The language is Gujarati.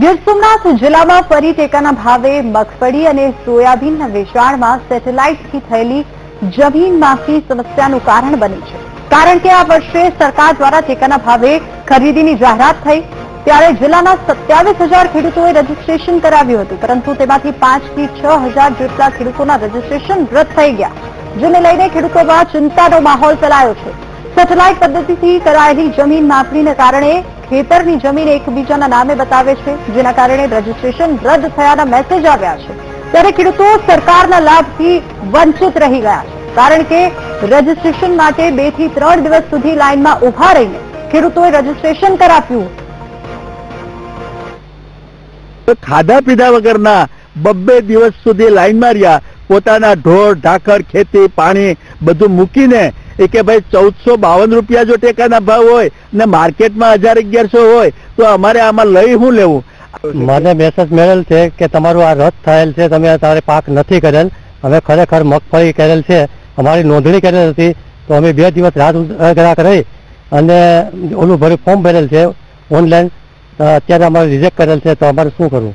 ગીર સોમનાથ જિલ્લામાં ફરી ટેકાના ભાવે મગફળી અને સોયાબીનના વેચાણમાં સેટેલાઇટથી થયેલી જમીન માફી સમસ્યાનું કારણ બની છે. કારણ કે આ વર્ષે સરકાર દ્વારા ટેકાના ભાવે ખરીદીની જાહેરાત થઈ, ત્યારે જિલ્લાના સત્યાવીસ હજાર ખેડૂતોએ રજીસ્ટ્રેશન કરાવ્યું હતું, પરંતુ તેમાંથી પાંચથી છ હજાર જેટલા ખેડૂતોના રજીસ્ટ્રેશન રદ થઈ ગયા, જેને લઈને ખેડૂતોમાં ચિંતાનો માહોલ ફેલાયો છે. સેટેલાઇટ પદ્ધતિથી કરાયેલી જમીન માફીને કારણે ખેતરની જમીન એકબીજાના નામે બતાવે છે, જેના કારણે રજીસ્ટ્રેશન રદ થયાના મેસેજ આવ્યા છે. ત્યારે ખેડૂતો સરકારના લાભથી વંચિત રહી ગયા કારણ કે રજીસ્ટ્રેશન માટે બેથી ત્રણ દિવસ સુધી લાઇનમાં ઊભા રહીને ખેડૂતોએ રજીસ્ટ્રેશન કરાવ્યું. ખાધા પીધા વગરના બબ્બે દિવસ સુધી લાઈનમાં રહ્યા. પોતાના ઢોર ઢાકર ખેતી, પાણી બધું મૂકીને એ કે ભાઈ ચૌદસો બાવન રૂપિયા જો ટેકાના ભાવ હોય ને માર્કેટમાં હજાર અગિયારસો હોય તો અમારે આમાં લઈ શું લેવું? મને મેસેજ મેળેલ છે કે તમારું આ રદ થયેલ છે તમે તમારે પાક નથી કરેલ. અમે ખરેખર મગફળી કરેલ છે અમારી નોંધણી કરેલ હતી તો અમે બે દિવસ રાત ગ્રાહક રહી અને ઓલું ભર્યું ફોર્મ ભરેલ છે ઓનલાઈન અત્યારે અમારે રિજેક્ટ કરેલ છે તો અમારે શું કરવું?